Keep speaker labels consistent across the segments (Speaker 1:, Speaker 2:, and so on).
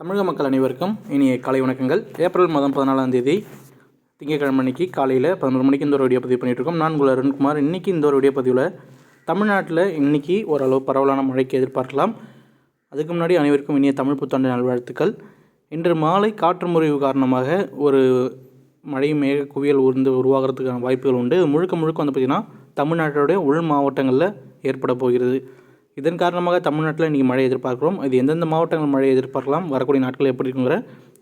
Speaker 1: தமிழக மக்கள் அனைவருக்கும் இனிய காலை வணக்கங்கள். ஏப்ரல் மாதம் பதினாலாம் தேதி திங்கட்கிழமை அன்னைக்கு காலையில் பதினோரு மணிக்கு இந்த ஒரு வீடியோ பதிவு பண்ணிட்டு இருக்கோம் நான் உங்கள் அருண்குமார். இன்றைக்கி இந்த ஒரு வீடியோ பதிவில் தமிழ்நாட்டில் இன்றைக்கி ஓரளவு பரவலான மழைக்கு எதிர்பார்க்கலாம். அதுக்கு முன்னாடி அனைவருக்கும் இனிய தமிழ் புத்தாண்டு நல்வாழ்த்துக்கள். இன்று மாலை காற்று முறிவு காரணமாக ஒரு மழை மேக குவியல் உருந்து உருவாகிறதுக்கான வாய்ப்புகள் உண்டு. முழுக்க முழுக்க வந்து பார்த்திங்கன்னா தமிழ்நாட்டோடைய உள் மாவட்டங்களில் ஏற்பட போகிறது. இதன் காரணமாக தமிழ்நாட்டில் இன்றைக்கி மழை எதிர்பார்க்குறோம். இது எந்தெந்த மாவட்டங்கள் மழை எதிர்பார்க்கலாம் வரக்கூடிய நாட்கள் எப்படி இருக்குங்கிற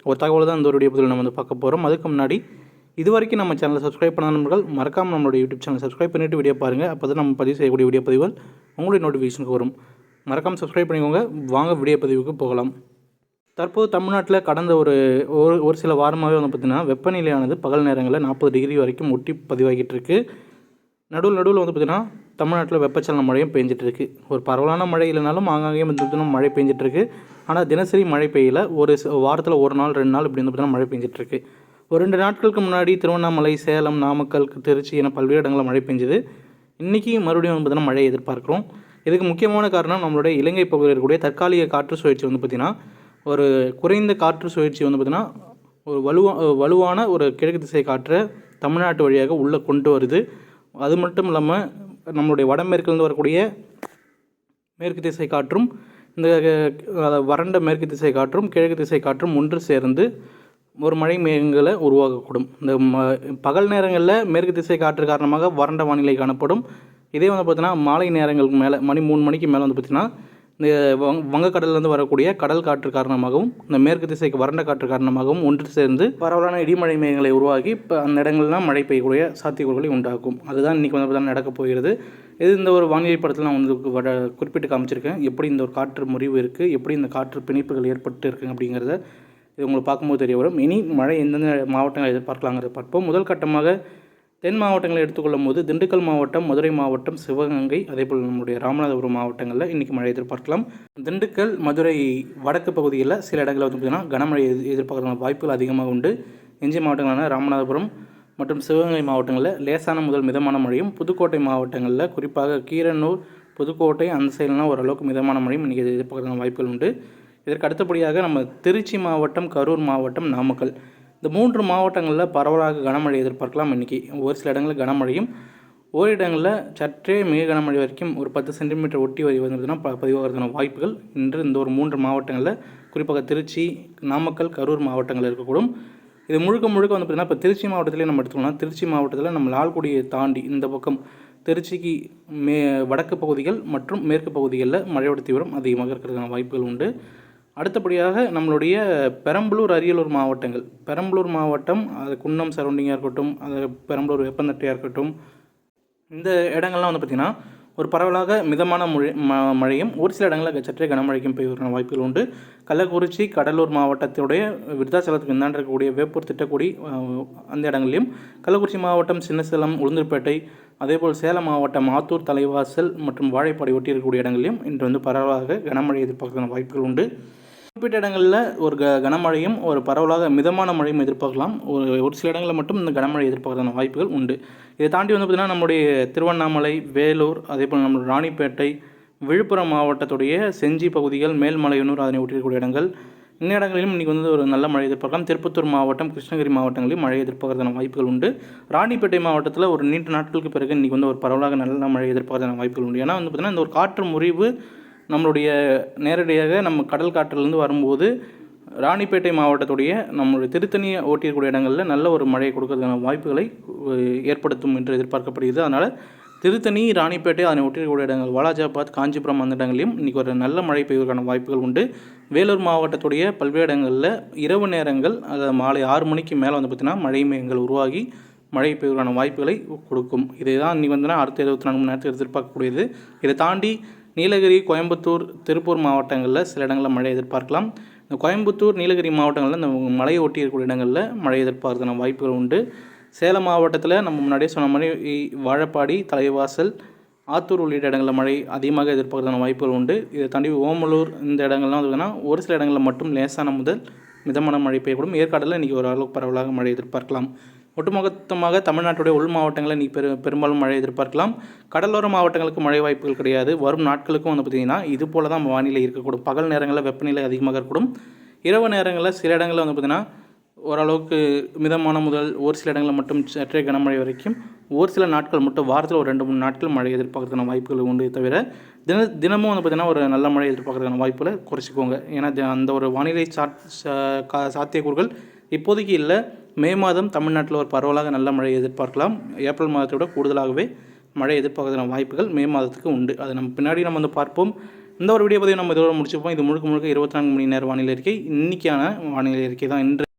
Speaker 1: ஒரு தகவல் தான் இந்த ஒரு வீடியோ பதிவில் நம்ம வந்து பார்க்க போகிறோம் அதுக்கு முன்னாடி இது வரைக்கும் நம்ம சேனலை சப்ஸ்கிரைப் பண்ண நண்பர்கள் மறக்காமல் நம்மளுடைய யூடியூப் சேனல் சப்ஸ்கிரைப் பண்ணிவிட்டு வீடியோ பாருங்கள் அப்போ தான் நம்ம பதிவு செய்யக்கூடிய வீடியோ பதிவுகள் உங்களுடைய நோட்டிஃபிகேஷனுக்கு வரும். மறக்காமல் சப்ஸ்கிரைப் பண்ணிக்கோங்க. வாங்க வீடியோ பதிவுக்கு போகலாம். தற்போது தமிழ்நாட்டில் கடந்த ஒரு ஒரு ஒரு சில வாரமாகவே வந்து பார்த்திங்கன்னா வெப்பநிலையானது பகல் நேரங்களில் நாற்பது டிகிரி வரைக்கும் ஒட்டி பதிவாகிட்டு இருக்குது நடுவில் நடுவில் வந்து பார்த்திங்கன்னா தமிழ்நாட்டில் வெப்பச்சலன மழையும் பெஞ்சிட்ருக்கு ஒரு பரவலான மழை இல்லைனாலும் ஆங்காங்கே வந்து பார்த்திங்கன்னா மழை பெஞ்சிட்ருக்கு ஆனால் தினசரி மழை பெய்யல. ஒரு வாரத்தில் ஒரு நாள் ரெண்டு நாள் இப்படி வந்து பார்த்திங்கன்னா மழை பெஞ்சிட்ருக்கு ஒரு ரெண்டு நாட்களுக்கு முன்னாடி திருவண்ணாமலை சேலம் நாமக்கல் திருச்சி என பல்வேறு இடங்களில் மழை பெஞ்சுது. இன்றைக்கி மறுபடியும் வந்து பார்த்திங்கன்னா மழையை எதிர்பார்க்குறோம். இதுக்கு முக்கியமான காரணம் நம்மளுடைய இலங்கை பகுதியில் இருக்கக்கூடிய தற்காலிக காற்று சுழற்சி வந்து பார்த்திங்கன்னா ஒரு குறைந்த காற்று சுழற்சி வந்து பார்த்திங்கன்னா ஒரு வலுவா வலுவான ஒரு கிழக்கு திசை காற்றை தமிழ்நாட்டு வழியாக உள்ளே கொண்டு வருது. அது மட்டும் இல்லாமல் நம்மளுடைய வடமேற்கிலிருந்து வரக்கூடிய மேற்கு திசை காற்றும் இந்த வறண்ட மேற்கு திசை காற்றும் கிழக்கு திசை காற்றும் ஒன்று சேர்ந்து ஒரு மழை மேகங்களை உருவாக்கக்கூடும். இந்த ம பகல் நேரங்களில் மேற்கு திசை காற்று காரணமாக வறண்ட வானிலை காணப்படும். இதே வந்து பார்த்தீங்கன்னா மாலை நேரங்களுக்கு மேலே மணி மூணு மணிக்கு மேலே வந்து பார்த்திங்கன்னா வங் வங்கக்கடல்லேருந்து வரக்கூடிய கடல் காற்று காரணமாகவும் இந்த மேற்கு திசைக்கு வறண்ட காற்று காரணமாகவும் ஒன்று சேர்ந்து பரவலான இடிமழை மேகங்களை உருவாக்கி இப்போ அந்த இடங்கள்லாம் மழை பெய்யக்கூடிய சாத்தியக்கூறுகளை உண்டாக்கும். அதுதான் இன்றைக்கி வந்து பார்த்தீங்கன்னா நடக்கப் போகிறது. இது இந்த ஒரு வானிலை படத்தில் நான் வந்து வட குறிப்பிட்டு காமிச்சிருக்கேன். எப்படி இந்த ஒரு காற்று முறிவு இருக்குது எப்படி இந்த காற்று பிணைப்புகள் ஏற்பட்டு இருக்குங்க அப்படிங்கிறத இது உங்களுக்கு பார்க்கும்போது தெரிய வரும். இனி மழை எந்தெந்த மாவட்டங்கள் எதிர்பார்க்கலாங்கிறத பார்ப்போம். முதல் கட்டமாக தென் மாவட்டங்களை எடுத்துக்கொள்ளும் போது திண்டுக்கல் மாவட்டம் மதுரை மாவட்டம் சிவகங்கை அதேபோல் நம்முடைய ராமநாதபுரம் மாவட்டங்களில் இன்றைக்கி மழை எதிர்பார்க்கலாம். திண்டுக்கல் மதுரை வடக்கு பகுதியில் சில இடங்களில் வந்து பார்த்திங்கன்னா கனமழை எதிர் வாய்ப்புகள் அதிகமாக உண்டு. எஞ்சிய மாவட்டங்களான ராமநாதபுரம் மற்றும் சிவகங்கை மாவட்டங்களில் லேசான முதல் மிதமான மழையும் புதுக்கோட்டை மாவட்டங்களில் குறிப்பாக கீரனூர் புதுக்கோட்டை அந்த சைட்லாம் ஓரளவுக்கு மிதமான மழையும் இன்றைக்கி எதிர்பார்க்கலாம் வாய்ப்புகள் உண்டு. இதற்கு அடுத்தபடியாக நம்ம திருச்சி மாவட்டம் கரூர் மாவட்டம் நாமக்கல். இந்த மூன்று மாவட்டங்களில் பரவலாக கனமழை எதிர்பார்க்கலாம். இன்றைக்கி ஒரு சில இடங்களில் கனமழையும் ஓரிடங்களில் சற்றே மிக கனமழை வரைக்கும் ஒரு பத்து சென்டிமீட்டர் ஒட்டி வரி வந்ததுன்னா ப பதிவாகிறதுக்கான வாய்ப்புகள் இன்று இந்த ஒரு மூன்று மாவட்டங்களில் குறிப்பாக திருச்சி நாமக்கல் கரூர் மாவட்டங்கள் இருக்கக்கூடும். இது முழுக்க முழுக்க வந்து பார்த்திங்கன்னா இப்போ திருச்சி மாவட்டத்திலே நம்ம எடுத்துக்கோம்னா திருச்சி மாவட்டத்தில் நம்ம லால்குடியை தாண்டி இந்த பக்கம் திருச்சிக்கு மே வடக்கு பகுதிகள் மற்றும் மேற்கு பகுதிகளில் மழையோட தீவிரம் அதிகமாக இருக்கிறதுக்கான வாய்ப்புகள் உண்டு. அடுத்தபடியாக நம்மளுடைய பெரம்பலூர் அரியலூர் மாவட்டங்கள். பெரம்பலூர் மாவட்டம் அது குன்னம் சரௌண்டிங்காக இருக்கட்டும் அது பெரம்பலூர் வெப்பந்தட்டையாக இருக்கட்டும் இந்த இடங்கள்லாம் வந்து பார்த்திங்கன்னா ஒரு பரவலாக மிதமான மொழி ம மழையும் ஒரு சில இடங்களில் சற்றே கனமழைக்கும் பெய்வதற்கான வாய்ப்புகள் உண்டு. கள்ளக்குறிச்சி கடலூர் மாவட்டத்துடைய விருதாச்சலத்துக்கு இந்தாண்டு இருக்கக்கூடிய வேப்பூர் திட்டக்குடி அந்த இடங்களையும் கள்ளக்குறிச்சி மாவட்டம் சின்னசேலம் உளுந்தூர்பேட்டை அதேபோல் சேலம் மாவட்டம் ஆத்தூர் தலைவாசல் மற்றும் வாழைப்பாடி ஒட்டி இருக்கக்கூடிய இடங்களிலும் இன்று வந்து பரவலாக கனமழை எதிர்பார்க்கக்கூடிய வாய்ப்புகள் உண்டு. குறிப்பிட்ட இடங்களில் ஒரு க கனமழையும் ஒரு பரவலாக மிதமான மழையும் எதிர்பார்க்கலாம். ஒரு ஒரு சில இடங்களில் மட்டும் இந்த கனமழை எதிர்பார்க்கறதான வாய்ப்புகள் உண்டு. இதை தாண்டி வந்து பார்த்திங்கன்னா நம்முடைய திருவண்ணாமலை வேலூர் அதே போல் நம்மளோட ராணிப்பேட்டை விழுப்புரம் மாவட்டத்துடைய செஞ்சி பகுதிகள் மேல்மலையனூர் அதனை ஒட்டியிருக்கக்கூடிய இடங்கள். இன்ன இடங்களிலும் இன்றைக்கி வந்து ஒரு நல்ல மழை எதிர்பார்க்கலாம். திருப்பத்தூர் மாவட்டம் கிருஷ்ணகிரி மாவட்டங்களிலும் மழை எதிர்பார்க்கறதான வாய்ப்புகள் உண்டு. ராணிப்பேட்டை மாவட்டத்தில் ஒரு நீண்ட நாட்களுக்கு பிறகு இன்றைக்கி வந்து ஒரு பரவலாக நல்ல மழை எதிர்பார்க்கறதான வாய்ப்புகள் உண்டு. ஏன்னா வந்து பார்த்திங்கன்னா இந்த ஒரு காற்று முறிவு நம்மளுடைய நேரடியாக நம்ம கடல் காற்றிலிருந்து வரும்போது ராணிப்பேட்டை மாவட்டத்துடைய நம்மளுடைய திருத்தணியை ஓட்டியிருக்கூடிய இடங்களில் நல்ல ஒரு மழையை கொடுக்கறதுக்கான வாய்ப்புகளை ஏற்படுத்தும் என்று எதிர்பார்க்கப்படுகிறது. அதனால் திருத்தணி ராணிப்பேட்டை அதனை ஒட்டியிருக்கக்கூடிய இடங்கள் வாலாஜாபாத் காஞ்சிபுரம் அந்த இடங்களிலும் இன்றைக்கி ஒரு நல்ல மழை பெய்வதற்கான வாய்ப்புகள் உண்டு. வேலூர் மாவட்டத்துடைய பல்வேறு இடங்களில் இரவு நேரங்கள் அதாவது மாலை ஆறு மணிக்கு மேலே வந்து பார்த்திங்கன்னா மழை மேகங்கள் உருவாகி மழை பெய்வதற்கான வாய்ப்புகளை கொடுக்கும். இதை தான் இன்றைக்கி வந்து அடுத்த இருபத்தி நான்கு மணி நேரத்தில் எதிர்பார்க்கக்கூடியது. இதை தாண்டி நீலகிரி கோயம்புத்தூர் திருப்பூர் மாவட்டங்களில் சில இடங்களில் மழை எதிர்பார்க்கலாம். இந்த கோயம்புத்தூர் நீலகிரி மாவட்டங்களில் இந்த மலையை ஒட்டி இருக்கக்கூடிய இடங்களில் மழை எதிர்பார்க்கறதுக்கான வாய்ப்புகள் உண்டு. சேலம் மாவட்டத்தில் நம்ம முன்னாடியே சொன்ன மாதிரி வாழப்பாடி தலைவாசல் ஆத்தூர் உள்ளிட்ட இடங்களில் மழை அதிகமாக எதிர்பார்க்கறதுக்கான வாய்ப்புகள் உண்டு. இதை தாண்டி ஓமலூர் இந்த இடங்கள்லாம் வந்து ஒரு சில இடங்களில் மட்டும் லேசான முதல் மிதமான மழை பெய்யக்கூடும். ஏற்காடில் இன்றைக்கி ஓரளவுக்கு பரவலாக மழை எதிர்பார்க்கலாம். ஒட்டுமொத்தமாக தமிழ்நாட்டுடைய உள் மாவட்டங்களில் நீ பெரு பெரும்பாலும் மழை எதிர்பார்க்கலாம். கடலோர மாவட்டங்களுக்கு மழை வாய்ப்புகள் கிடையாது. வரும் நாட்களுக்கும் வந்து பார்த்திங்கன்னா இது போல தான் வானிலை இருக்கக்கூடும். பகல் நேரங்களில் வெப்பநிலை அதிகமாக இருக்கக்கூடும். இரவு நேரங்களில் சில இடங்களில் வந்து பார்த்திங்கன்னா ஓரளவுக்கு மிதமான முதல் ஒரு சில இடங்களில் மட்டும் சற்றே கனமழை வரைக்கும். ஒரு சில நாட்கள் மட்டும் வாரத்தில் ஒரு ரெண்டு மூணு நாட்கள் மழை எதிர்பார்க்கறதுக்கான வாய்ப்புகள் உண்டு தவிர தின தினமும் வந்து பார்த்திங்கன்னா ஒரு நல்ல மழை எதிர்பார்க்கறதுக்கான வாய்ப்புகளை குறைச்சிக்கோங்க. ஏன்னா அந்த ஒரு வானிலை சாத் சா- கா- சாத்தியக்கூறுகள் இப்போதைக்கு இல்லை. மே மாதம் தமிழ்நாட்டில் ஒரு பரவலாக நல்ல மழை எதிர்பார்க்கலாம். ஏப்ரல் மாதத்தை விட கூடுதலாகவே மழை எதிர்பார்க்கறதுக்கான வாய்ப்புகள் மே மாதத்துக்கு உண்டு. அது நம்ம பின்னாடி நம்ம வந்து பார்ப்போம். இந்த ஒரு வீடியோ பதிவு நம்ம இதோட முடிச்சுப்போம். இது முழுக்க முழுக்க இருபத்தி நான்கு மணி நேர வானிலை அறிக்கை. இன்றைக்கான வானிலை அறிக்கை தான் இன்று.